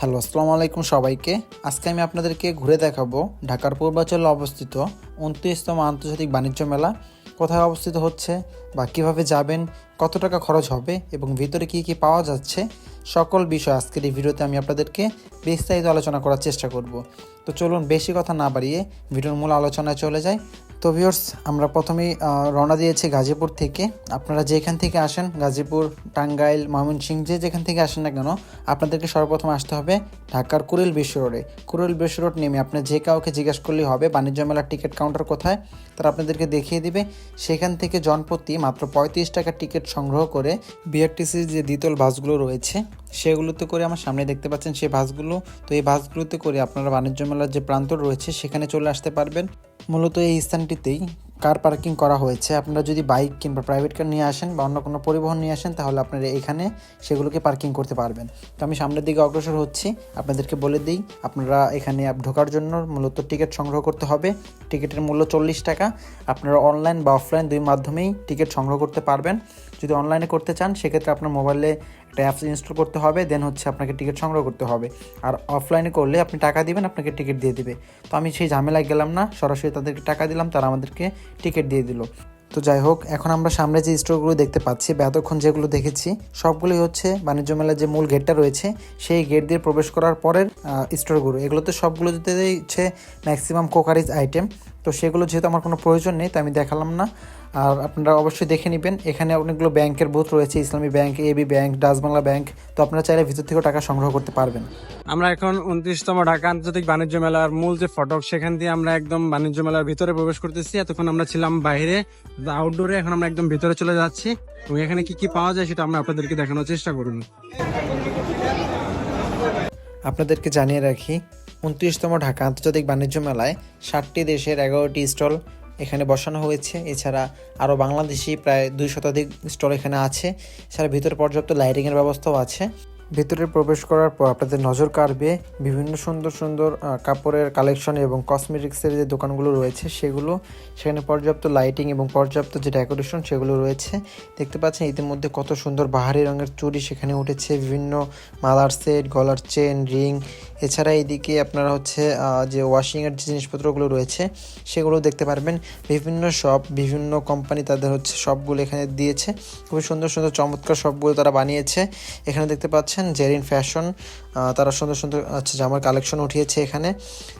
Hello, আসসালামু আলাইকুম সবাইকে। আজকে আমি আপনাদেরকে ঘুরে দেখাবো ঢাকার পূর্বাঞ্চলে অবস্থিত উনত্রিশতম আন্তর্জাতিক বাণিজ্য মেলা। কোথায় অবস্থিত হচ্ছে বা কীভাবে যাবেন, কত টাকা খরচ হবে এবং ভিতরে কি কি পাওয়া যাচ্ছে সকল বিষয় আজকের এই ভিডিওতে আমি আপনাদেরকে বিস্তারিত আলোচনা করার চেষ্টা করব। তো চলুন বেশি কথা না বাড়িয়ে ভিডিওর মূল আলোচনায় চলে যাই। তো ভিউর্স আমরা প্রথমেই রওনা দিয়েছি গাজীপুর থেকে। আপনারা যেখান থেকে আসেন, গাজীপুর, টাঙ্গাইল, ময়মনসিংহ, যে যেখান থেকে আসেন না কেন, আপনাদেরকে সর্বপ্রথম আসতে হবে ঢাকার কুড়িল বিশ্ব রোডে। কুড়িল বিশ্ব রোড নেমে আপনি যে কাউকে জিজ্ঞেস করলেই হবে, বাণিজ্য মেলার টিকিট কাউন্টার কোথায়, তারা আপনাদেরকে দেখিয়ে দিবে। সেখান থেকে জনপ্রতি মাত্র পঁয়ত্রিশ টাকা টিকিট সংগ্রহ করে বিআরটিসির যে দ্বিতল বাসগুলো রয়েছে সেগুলোতে করে আমার সামনে দেখতে পাচ্ছেন সেই বাসগুলো। তো এই বাসগুলোতে করে আপনারা বাণিজ্য মেলার যে প্রান্ত রয়েছে, সেখানে চলে আসতে পারবেন। মূলত এই স্থানটিতেই কার পার্কিং করা হয়েছে। আপনারা যদি বাইক কিংবা প্রাইভেট কার নিয়ে আসেন বা অন্য কোনো পরিবহন নিয়ে আসেন, তাহলে আপনারা এখানে সেগুলোকে পার্কিং করতে পারবেন। তো আমি সামনের দিকে অগ্রসর হচ্ছি। আপনাদেরকে বলে দিই, আপনারা এখানে ঢোকার জন্য মূলত টিকিট সংগ্রহ করতে হবে। টিকিটের মূল্য চল্লিশ টাকা। আপনারা অনলাইন বা অফলাইন দুই মাধ্যমেই টিকিট সংগ্রহ করতে পারবেন। যদি অনলাইনে করতে চান, সেক্ষেত্রে আপনার মোবাইলে একটা অ্যাপস ইনস্টল করতে হবে দেন হচ্ছে আপনাকে টিকিট সংগ্রহ করতে হবে। আর অফলাইনে করলে আপনি টাকা দিবেন, আপনাকে টিকিট দিয়ে দিবে। তো আমি সেই ঝামেলায় গেলাম না, সরাসরি তাদেরকে টাকা দিলাম, তারা আমাদেরকে টিকিট দিয়ে দিল। তো যাই হোক, এখন আমরা সামনে যে স্টোরগুলো দেখতে পাচ্ছি বা এতক্ষণ যেগুলো দেখেছি, সবগুলোই হচ্ছে বাণিজ্য মেলার যে মূল গেটটা রয়েছে, সেই গেট দিয়ে প্রবেশ করার পরের স্টোরগুলো এগুলোতে সবগুলোতে হচ্ছে ম্যাক্সিমাম কোকারিজ আইটেম তো সেগুলো যেহেতু আমার কোনো প্রয়োজন নেই তো আমি দেখালাম না। আর আপনারা অবশ্যই দেখে নেবেন। এখানে অনেকগুলো ব্যাংকের বুথ রয়েছে Islami bank AB bank Dutch Bangla bank. তো আপনারা চাইলে ভিতর থেকেও টাকা সংগ্রহ করতে পারবেন। আমরা এখন উনত্রিশতম ঢাকা আন্তর্জাতিক বাণিজ্য মেলার মূল যে ফটক সেখান দিয়ে আমরা একদম বাণিজ্য মেলার ভিতরে প্রবেশ করতেছি। এতক্ষণ আমরা ছিলাম বাইরে আউটডোরে এখন আমরা একদম ভিতরে চলে যাচ্ছি। এবং এখানে কি কি পাওয়া যায় সেটা আমরা আপনাদেরকে দেখানোর চেষ্টা করুন। আপনাদেরকে জানিয়ে রাখি উনত্রিশতম ঢাকা আন্তর্জাতিক বাণিজ্য মেলায় ষাটটি দেশের এগারোটি স্টল এখানে বসানো হয়েছে। এছাড়া আরও বাংলাদেশি প্রায় দুই শতাধিক স্টল এখানে আছে। এছাড়া ভিতরে পর্যাপ্ত লাইটিংয়ের ব্যবস্থাও আছে। ভিতরে প্রবেশ করার পর আপনাদের নজর কাড়বে বিভিন্ন সুন্দর সুন্দর কাপড়ের কালেকশন এবং কসমেটিক্সের যে দোকানগুলো রয়েছে, সেগুলো, সেখানে পর্যাপ্ত লাইটিং এবং পর্যাপ্ত যে ডেকোরেশন সেগুলো রয়েছে। দেখতে পাচ্ছেন ইতিমধ্যে কত সুন্দর বাহারি রঙের চুড়ি সেখানে উঠেছে, বিভিন্ন মালার সেট গলার চেন রিং এছাড়া এইদিকে আপনারা হচ্ছে যে ওয়াশিংয়ের যে জিনিসপত্রগুলো রয়েছে, সেগুলো দেখতে পারবেন। বিভিন্ন শপ বিভিন্ন কোম্পানি তাদের হচ্ছে সবগুলো এখানে দিয়েছে। খুবই সুন্দর সুন্দর চমৎকার সবগুলো তারা বানিয়েছে। এখানে দেখতে পাচ্ছেন জেরিন ফ্যাশন তারা সুন্দর সুন্দর আচ্ছা জামার কালেকশন উঠিয়েছে এখানে।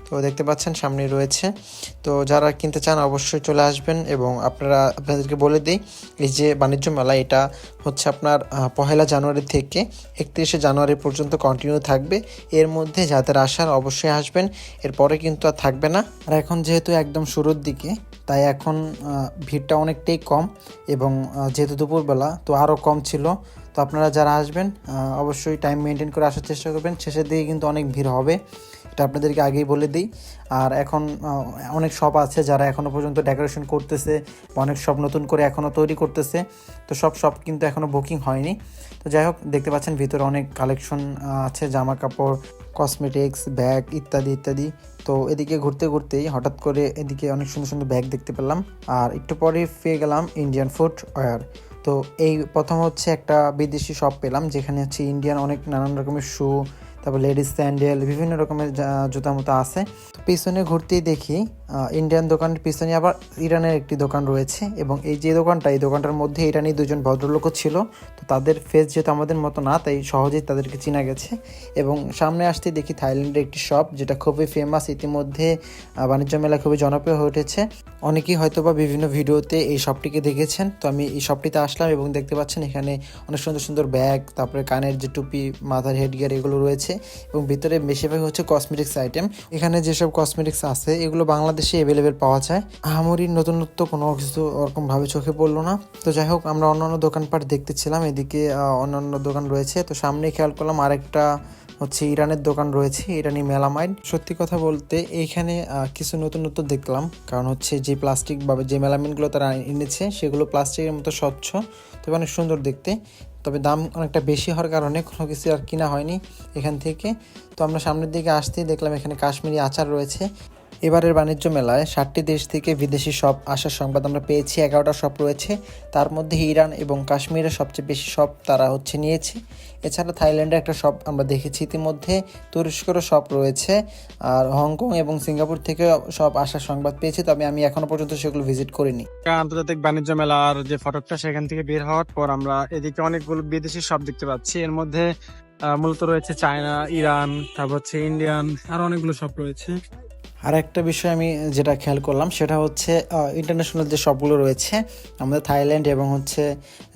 তো দেখতে পাচ্ছেন সামনে রয়েছে। তো যারা কিনতে চান অবশ্যই চলে আসবেন এবং আপনারা, আপনাদেরকে বলে দিই, এই যে বাণিজ্য মেলা, এটা হচ্ছে আপনার পহেলা জানুয়ারি থেকে একত্রিশে জানুয়ারি পর্যন্ত কন্টিনিউ থাকবে। এর মধ্যে যাদের আসার অবশ্যই আসবেন, এরপরে কিন্তু আর থাকবে না। আর এখন যেহেতু একদম শুরুর দিকে, তাই এখন ভিড়টা অনেকটাই কম এবং যেহেতু দুপুরবেলা, তো আরও কম ছিল। তো আপনারা যারা আসবেন অবশ্যই টাইম মেনটেন করে আসার চেষ্টা করবেন। শেষের দিকে কিন্তু অনেক ভিড় হবে, এটা আপনাদেরকে আগেই বলে দিই। আর এখন অনেক শপ আছে যারা এখনও পর্যন্ত ডেকোরেশন করতেছে অনেক শপ নতুন করে এখনও তৈরি করতেছে। তো সব শপ কিন্তু এখনও বুকিং হয়নি। তো যাই হোক, দেখতে পাচ্ছেন ভিতরে অনেক কালেকশন আছে জামা কাপড় কসমেটিক্স ব্যাগ ইত্যাদি ইত্যাদি। তো এদিকে ঘুরতে ঘুরতেই হঠাৎ করে এদিকে অনেক সুন্দর সুন্দর ব্যাগ দেখতে পেলাম। আর একটু পরে পেয়ে গেলাম ইন্ডিয়ান ফুড ওয়ার তো এই প্রথম হচ্ছে একটা বিদেশি শপ পেলাম, যেখানে হচ্ছে ইন্ডিয়ান অনেক নানান রকমের শু তারপর লেডিস স্যান্ডেল, বিভিন্ন রকমের জুতা মতো আছে। পিছনে ঘুরতেই দেখি ইন্ডিয়ান দোকানের পিছনে আবার ইরানের একটি দোকান রয়েছে এবং এই যে দোকানটা, এই দোকানটার মধ্যে ইরানি দুজন ভদ্রলোকও ছিল। তো তাদের ফেস যেহেতু আমাদের মতো না, তাই সহজেই তাদেরকে চেনা গেছে এবং সামনে আসতে দেখি থাইল্যান্ডের একটি শপ যেটা খুবই ফেমাস ইতিমধ্যে বাণিজ্য মেলা খুবই জনপ্রিয় হয়ে উঠেছে। অনেকেই হয়তোবা বিভিন্ন ভিডিওতে এই শপটিকে দেখেছেন। তো আমি এই শপটিতে আসলাম এবং দেখতে পাচ্ছেন এখানে অনেক সুন্দর সুন্দর ব্যাগ তারপরে কানের যে টুপি, মাথার হেডগিয়ার এগুলো রয়েছে। এবং ভিতরে বেশিরভাগ হচ্ছে কসমেটিক্স আইটেম এখানে যেসব কসমেটিক্স আছে, এগুলো বাংলাদেশে অ্যাভেলেবেল পাওয়া যায়। আহামরির নতুনত্ব কোনো কিছু ওরকমভাবে চোখে পড়ল না। তো যাই হোক, আমরা অন্যান্য দোকানপাট দেখতেছিলাম, এদিকে অন্যান্য দোকান রয়েছে। তো সামনে খেয়াল করলাম আরেকটা হচ্ছে ইরানের দোকান রয়েছে, ইরানি মেলামাইন সত্যি কথা বলতে এইখানে কিছু নতুন নতুন দেখলাম। কারণ হচ্ছে যে প্লাস্টিক বা যে মেলামাইনগুলো তারা এনেছে, সেগুলো প্লাস্টিকের মতো স্বচ্ছ তবে অনেক সুন্দর দেখতে। তবে দাম অনেকটা বেশি হওয়ার কারণে কোনো কিছু আর কিনা হয়নি এখান থেকে। তো আমরা সামনের দিকে আসতেই দেখলাম এখানে কাশ্মীরি আচার রয়েছে। এবারের বাণিজ্য মেলায় ষাটটি দেশ থেকে বিদেশি সব আসার সংবাদ আমরা পেয়েছি, এগারোটা সব রয়েছে। তার মধ্যে ইরান এবং কাশ্মীরের সবচেয়ে বেশি শপ তারা হচ্ছে নিয়েছে। এছাড়া থাইল্যান্ডে একটা শপ আমরা দেখেছি ইতিমধ্যে, তুরস্কেরও শপ রয়েছে, আর হংকং এবং সিঙ্গাপুর থেকে সব আসার সংবাদ পেয়েছি, তবে আমি এখনও পর্যন্ত সেগুলো ভিজিট করিনি। আন্তর্জাতিক বাণিজ্য মেলার যে ফটকটা সেখান থেকে বের হওয়ার পর আমরা এদিকে অনেকগুলো বিদেশি শপ দেখতে পাচ্ছি। এর মধ্যে মূলত রয়েছে চায়না, ইরান, তারপর হচ্ছে ইন্ডিয়ান, আরও অনেকগুলো শপ রয়েছে। আর একটা বিষয় আমি যেটা খেয়াল করলাম, সেটা হচ্ছে ইন্টারন্যাশনাল যে শপগুলো রয়েছে, আমাদের থাইল্যান্ড এবং হচ্ছে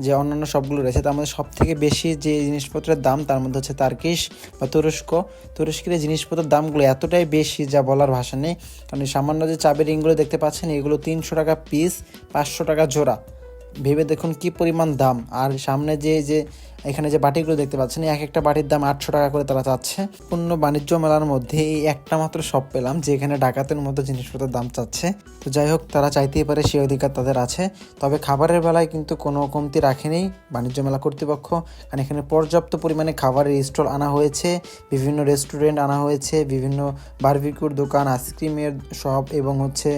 যে অন্যান্য শপগুলো রয়েছে, তার মধ্যে সব থেকে বেশি যে জিনিসপত্রের দাম, তার মধ্যে হচ্ছে তার্কিশ বা তুরস্ক। তুরস্কের জিনিসপত্রের দামগুলো এতটাই বেশি যা বলার ভাষা নেই। কারণ সামান্য যে চাবের রিংগুলো দেখতে পাচ্ছেন, এগুলো তিনশো টাকা পিস পাঁচশো টাকা জোড়া। ভেবে দেখুন কি পরিমাণ দাম। আর সামনে যে যে, এখানে যে বাটিগুলো দেখতে পাচ্ছেন এক একটা বাটির দাম আটশো টাকা করে তারা চাচ্ছে। পূর্ণ বাণিজ্য মেলার মধ্যে এই একটা মাত্র শপ পেলাম, যে এখানে ডাকাতের মতো জিনিসপত্রের দাম চাচ্ছে। তো যাই হোক, তারা চাইতেই পারে সেই অধিকার তাদের আছে। তবে খাবারের বেলায় কিন্তু কোনো কমতি রাখেনি বাণিজ্য মেলা কর্তৃপক্ষ, কারণ এখানে পর্যাপ্ত পরিমাণে খাবারের স্টল আনা হয়েছে, বিভিন্ন রেস্টুরেন্ট আনা হয়েছে, বিভিন্ন বারবিকিউর দোকান, আইসক্রিমের শপ এবং হচ্ছে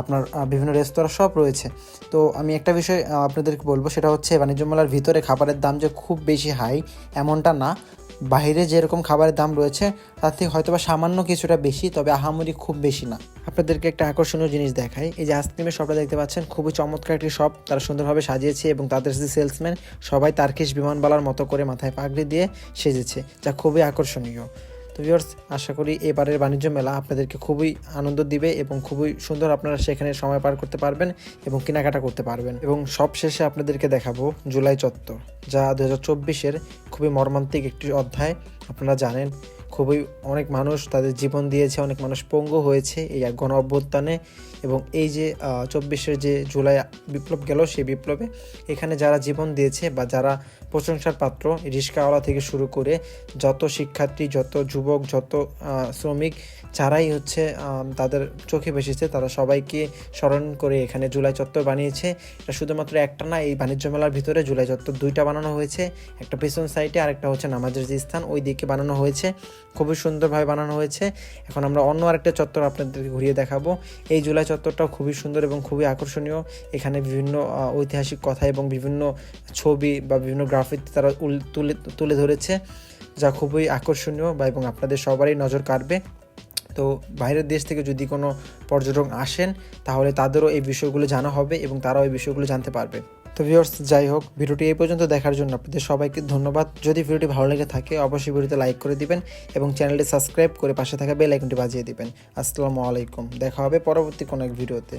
আপনার বিভিন্ন রেস্তোরাঁ সব রয়েছে। তো আমি একটা বিষয় আপনাদেরকে বলব, সেটা হচ্ছে বাণিজ্য মেলার ভিতরে খাবারের দাম যে খুব বেশি হাই, এমনটা না। বাইরে যেরকম খাবারের দাম রয়েছে, তার থেকে হয়তো বা সামান্য কিছুটা বেশি, তবে আহামরি খুব বেশি না। আপনাদেরকে একটা আকর্ষণীয় জিনিস দেখাই, এই যে আইসক্রিমের শপটা দেখতে পাচ্ছেন, খুবই চমৎকার একটি শপ, তারা সুন্দরভাবে সাজিয়েছে এবং তাদের যে সেলসম্যান, সবাই তার্কিশ বিমানবালার মতো করে মাথায় পাগড়ি দিয়ে সেজেছে, যা খুবই আকর্ষণীয়। তো ভিউয়ার্স আশা করি এবারের বাণিজ্য মেলা আপনাদেরকে খুবই আনন্দ দিবে এবং খুবই সুন্দর আপনারা সেখানে সময় পার করতে পারবেন এবং কেনাকাটা করতে পারবেন। এবং সব শেষে আপনাদেরকে দেখাবো জুলাই চত্বর, যা দু হাজার চব্বিশের খুবই মর্মান্তিক একটি অধ্যায়। আপনারা জানেন, খুবই অনেক মানুষ তাদের জীবন দিয়েছে, অনেক মানুষ পঙ্গু হয়েছে এই এক গণ অভ্যুত্থানে। এবং এই যে চব্বিশের যে জুলাই বিপ্লব গেল, সেই বিপ্লবে এখানে যারা জীবন দিয়েছে বা যারা প্রশংসার পাত্র রিক্সাওয়ালা থেকে শুরু করে যত শিক্ষার্থী, যত যুবক, যত শ্রমিক, যারাই হচ্ছে তাদের চোখে ভেসেছে, তারা সবাইকে স্মরণ করে এখানে জুলাই চত্বর বানিয়েছে। এটা শুধুমাত্র একটা না, এই বাণিজ্য মেলার ভিতরে জুলাই চত্বর দুইটা বানানো হয়েছে। একটা পেছন সাইডে আর একটা হচ্ছে নামাজের যে স্থান, ওই দিকে বানানো হয়েছে। খুবই সুন্দরভাবে বানানো হয়েছে। এখন আমরা অন্য আরেকটা চত্বর আপনাদেরকে ঘুরিয়ে দেখাবো। এই জুলাই চত্বরটাও খুবই সুন্দর এবং খুবই আকর্ষণীয়। এখানে বিভিন্ন ঐতিহাসিক কথা এবং বিভিন্ন ছবি বা বিভিন্ন গ্রাফিতি তারা তুলে তুলে ধরেছে, যা খুবই আকর্ষণীয় বা এবং আপনাদের সবারই নজর কাড়বে। তো বাইরের দেশ থেকে যদি কোনো পর্যটক আসেন, তাহলে তাদেরও এই বিষয়গুলো জানা হবে এবং তারাও এই বিষয়গুলো জানতে পারবে। তো ভিউয়ার্স যাই হোক, ভিডিওটি এই পর্যন্ত দেখার জন্য আপনাদের সবাইকে ধন্যবাদ। যদি ভিডিওটি ভালো লেগে থাকে, অবশ্যই ভিডিওতে লাইক করে দিবেন এবং চ্যানেলটি সাবস্ক্রাইব করে পাশে থাকা বেল আইকনটি বাজিয়ে দিবেন। আসসালামু আলাইকুম, দেখা হবে পরবর্তী কোনো এক ভিডিওতে।